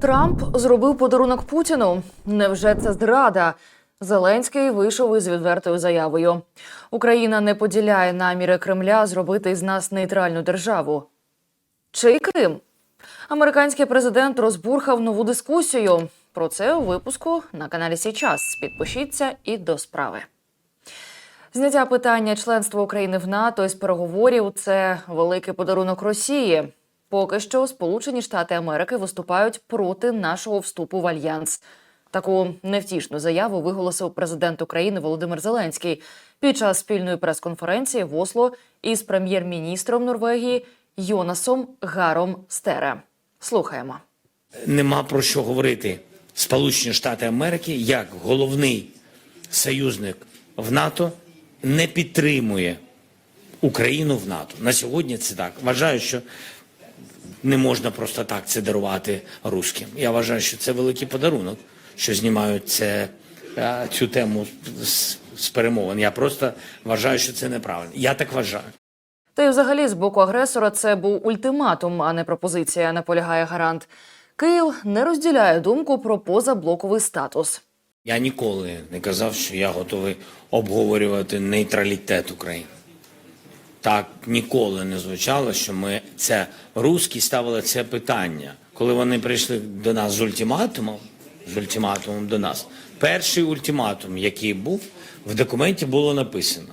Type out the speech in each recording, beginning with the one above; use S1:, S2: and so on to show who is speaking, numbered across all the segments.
S1: Трамп зробив подарунок Путіну. Невже це зрада? Зеленський вийшов із відвертою заявою. Україна не поділяє наміри Кремля зробити із нас нейтральну державу. Чий Крим? Американський президент розбурхав нову дискусію. Про це у випуску на каналі Січас. Підпишіться і до справи. Зняття питання членства України в НАТО із переговорів це великий подарунок Росії. Поки що Сполучені Штати Америки виступають проти нашого вступу в альянс. Таку невтішну заяву виголосив президент України Володимир Зеленський під час спільної прес-конференції в Осло із прем'єр-міністром Норвегії Йонасом Гаром Стере. Слухаємо.
S2: нема про що говорити. Сполучені Штати Америки, як головний союзник в НАТО, не підтримує Україну в НАТО. На сьогодні це так. Вважаю, що не можна просто так це дарувати русським. Я вважаю, що це великий подарунок, що знімають це, е, цю тему з, з перемовин. Я просто вважаю, що це неправильно. Я так вважаю.
S1: Та й взагалі з боку агресора це був ультиматум, а не пропозиція, наполягає гарант. Київ не розділяє думку про позаблоковий статус.
S2: Я ніколи не казав, що я готовий обговорювати нейтралітет України. Так ніколи не звучало, що ми це русські ставили це питання. Коли вони прийшли до нас з ультиматумом, з ультиматумом до нас, перший ультиматум, який був, в документі було написано,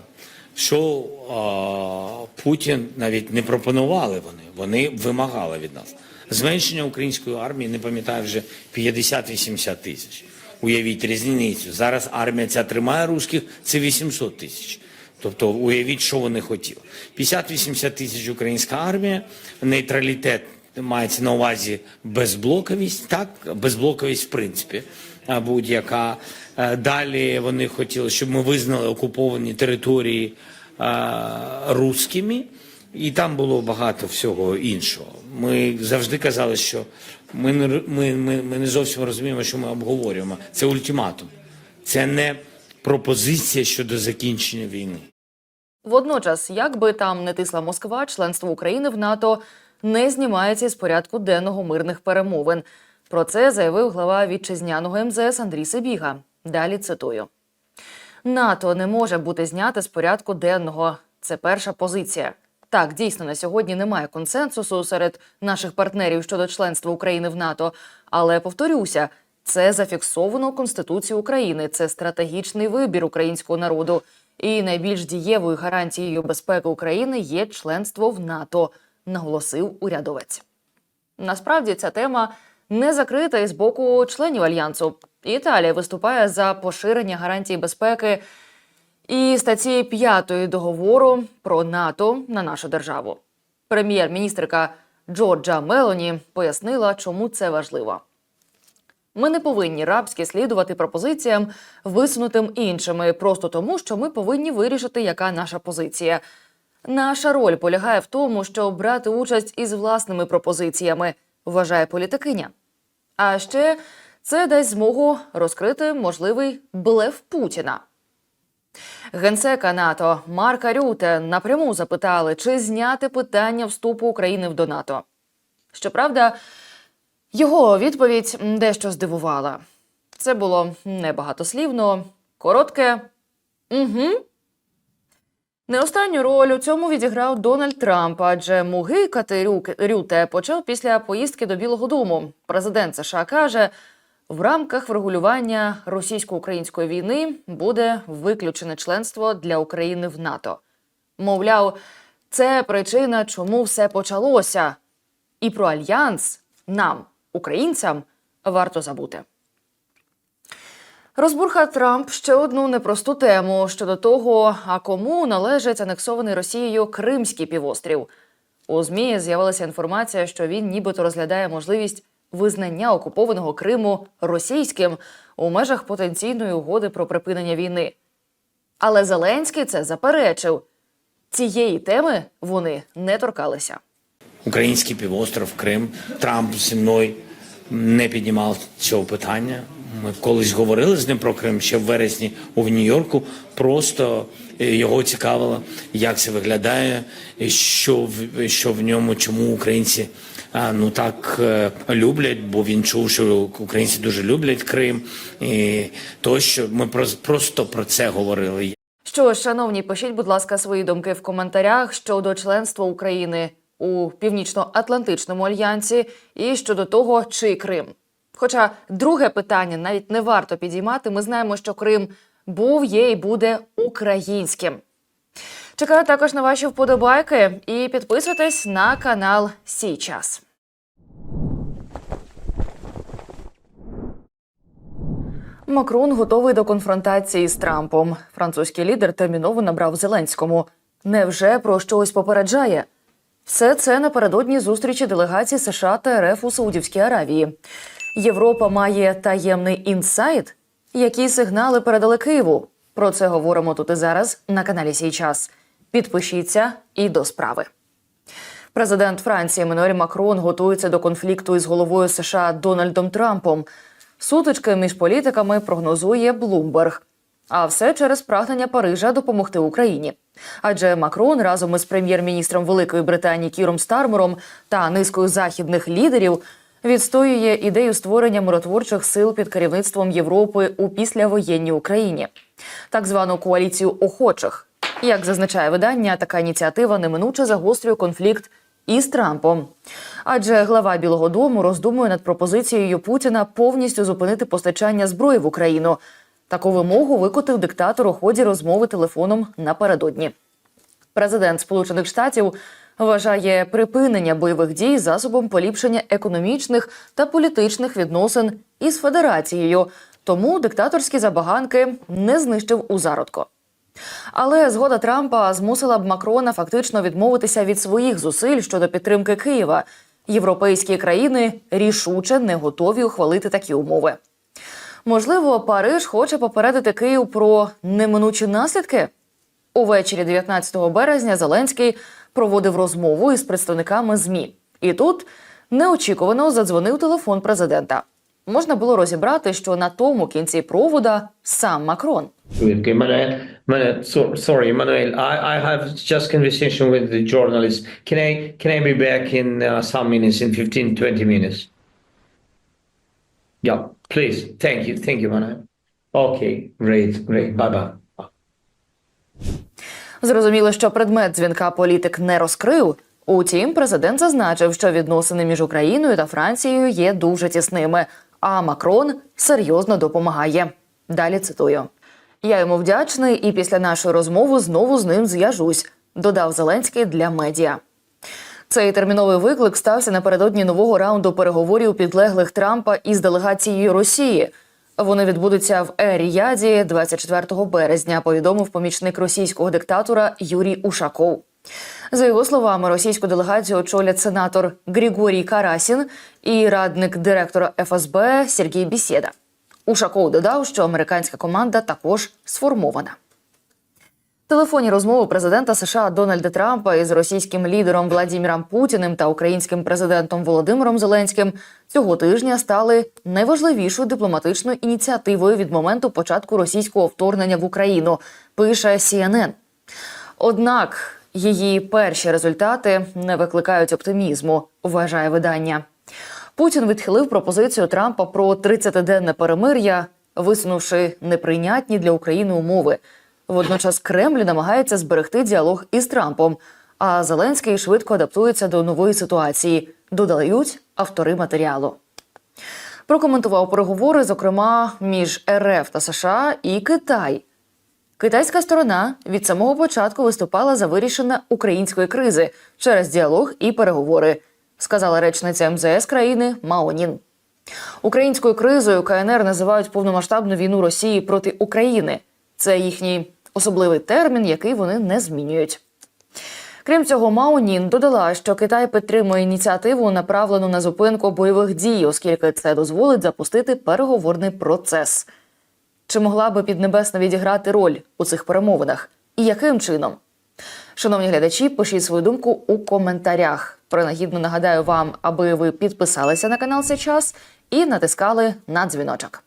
S2: що а, Путін навіть не пропонували вони, вони вимагали від нас. Зменшення української армії, не пам'ятаю вже 50-80 тисяч. Уявіть різницю. Зараз армія ця тримає русських, це 800 тисяч. Тобто уявіть, що вони хотіли. 50-80 тисяч українська армія, нейтралітет мається на увазі безблоковість, так, безблоковість в принципі, будь-яка. Е, Далі вони хотіли, щоб ми визнали окуповані території е, русскими, і там було багато всього іншого. Ми завжди казали, що ми не, ми, ми, ми не зовсім розуміємо, що ми обговорюємо. Це ультиматум, це не пропозиція щодо закінчення війни.
S1: Водночас, як би там не тисла Москва, членство України в НАТО не знімається із порядку денного мирних перемовин. Про це заявив глава вітчизняного МЗС Андрій Сибіга. Далі цитую: НАТО не може бути знято з порядку денного. Це перша позиція. Так, дійсно, на сьогодні немає консенсусу серед наших партнерів щодо членства України в НАТО. Але повторюся, це зафіксовано Конституцією України. Це стратегічний вибір українського народу. І найбільш дієвою гарантією безпеки України є членство в НАТО, наголосив урядовець. Насправді ця тема не закрита і з боку членів альянсу. Італія виступає за поширення гарантій безпеки і статті 5 договору про НАТО на нашу державу. Прем'єр-міністрка Джорджа Мелоні пояснила, чому це важливо. Ми не повинні рабськи слідувати пропозиціям, висунутим іншими, просто тому, що ми повинні вирішити, яка наша позиція. Наша роль полягає в тому, щоб брати участь із власними пропозиціями, вважає політикиня. А ще це дасть змогу розкрити можливий блеф Путіна. Генсека НАТО Марка Рюте напряму запитали, чи зняти питання вступу України в до НАТО. Щоправда, його відповідь дещо здивувала. Це було небагатослівно, коротке угу. Не останню роль у цьому відіграв Дональд Трамп, адже мугикати Рюте почав після поїздки до Білого Дому. Президент США каже, в рамках врегулювання російсько-української війни буде виключене членство для України в НАТО. Мовляв, це причина, чому все почалося. І про альянс нам, українцям, варто забути. Розбурхав Трамп ще одну непросту тему щодо того, а кому належить анексований Росією Кримський півострів. У ЗМІ з'явилася інформація, що він нібито розглядає можливість визнання окупованого Криму російським у межах потенційної угоди про припинення війни. Але Зеленський це заперечив. Цієї теми вони не торкалися.
S2: Український півостров, Крим. Трамп зі мною не піднімав цього питання. Ми колись говорили з ним про Крим ще в вересні у Нью-Йорку. Просто е, його цікавило, як це виглядає, що в що в ньому, чому українці а, ну так е, люблять, бо він чув, що українці дуже люблять Крим. І тощо ми прос- просто про це говорили.
S1: Що шановні, пишіть, будь ласка, свої думки в коментарях щодо членства України у Північно-Атлантичному альянсі і щодо того, чи Крим. Хоча друге питання навіть не варто підіймати. Ми знаємо, що Крим був, є і буде українським. Чекаю також на ваші вподобайки і підписуйтесь на канал Сій час. Макрон готовий до конфронтації з Трампом. Французький лідер терміново набрав Зеленському. Невже про щось попереджає? Все це напередодні зустрічі делегацій США та РФ у Саудівській Аравії. Європа має таємний інсайт. Які сигнали передали Києву? Про це говоримо тут і зараз на каналі Сій час. Підпишіться і до справи. Президент Франції Еммануель Макрон готується до конфлікту із головою США Дональдом Трампом. Сутички між політиками прогнозує Блумберг. А все через прагнення Парижа допомогти Україні. Адже Макрон разом із прем'єр-міністром Великої Британії Кіром Стармером та низкою західних лідерів відстоює ідею створення миротворчих сил під керівництвом Європи у післявоєнній Україні, так звану коаліцію охочих. Як зазначає видання, така ініціатива неминуче загострює конфлікт із Трампом. Адже глава Білого Дому роздумує над пропозицією Путіна повністю зупинити постачання зброї в Україну. Таку вимогу викотив диктатор у ході розмови телефоном напередодні. Президент Сполучених Штатів вважає припинення бойових дій засобом поліпшення економічних та політичних відносин із Федерацією. Тому диктаторські забаганки не знищив у зародку. Але згода Трампа змусила б Макрона фактично відмовитися від своїх зусиль щодо підтримки Києва. Європейські країни рішуче не готові ухвалити такі умови. Можливо, Париж хоче попередити Київ про неминучі наслідки. Увечері 19 березня Зеленський проводив розмову із представниками ЗМІ. І тут неочікувано задзвонив телефон президента. Можна було розібрати, що на тому кінці провода сам Макрон.
S3: Okay, Manuel, Manuel, so, sorry, Manuel. I, I have just conversation with the journalist. Can I can I be back in uh, some minutes, in 15, 20 minutes? Yeah, please. Thank you, thank you, Manuel. Okay, great, great. Bye bye.
S1: Зрозуміло, що предмет дзвінка політик не розкрив. Утім, президент зазначив, що відносини між Україною та Францією є дуже тісними, а Макрон серйозно допомагає. Далі цитую: я йому вдячний, і після нашої розмови знову з ним зв'яжусь, додав Зеленський для медіа. Цей терміновий виклик стався напередодні нового раунду переговорів підлеглих Трампа із делегацією Росії. Вони відбудуться в Ер-Ріяді 24 березня. Повідомив помічник російського диктатора Юрій Ушаков. За його словами, російську делегацію очолять сенатор Григорій Карасін і радник директора ФСБ Сергій Бісєда. Ушаков додав, що американська команда також сформована. Телефонні розмови президента США Дональда Трампа із російським лідером Владіміром Путіним та українським президентом Володимиром Зеленським цього тижня стали найважливішою дипломатичною ініціативою від моменту початку російського вторгнення в Україну. Пише CNN. Однак її перші результати не викликають оптимізму, вважає видання. Путін відхилив пропозицію Трампа про 30-денне перемир'я, висунувши неприйнятні для України умови. Водночас Кремль намагається зберегти діалог із Трампом, а Зеленський швидко адаптується до нової ситуації, додають автори матеріалу. Прокоментував переговори, зокрема між РФ та США і Китай. Китайська сторона від самого початку виступала за вирішення української кризи через діалог і переговори, сказала речниця МЗС країни Маонін. Українською кризою КНР називають повномасштабну війну Росії проти України. Це їхній особливий термін, який вони не змінюють. Крім цього, Маонін додала, що Китай підтримує ініціативу, направлену на зупинку бойових дій, оскільки це дозволить запустити переговорний процес. Чи могла би Піднебесна відіграти роль у цих перемовинах? І яким чином? Шановні глядачі, пишіть свою думку у коментарях. Принагідно нагадаю вам, аби ви підписалися на канал «Цей час і натискали на дзвіночок.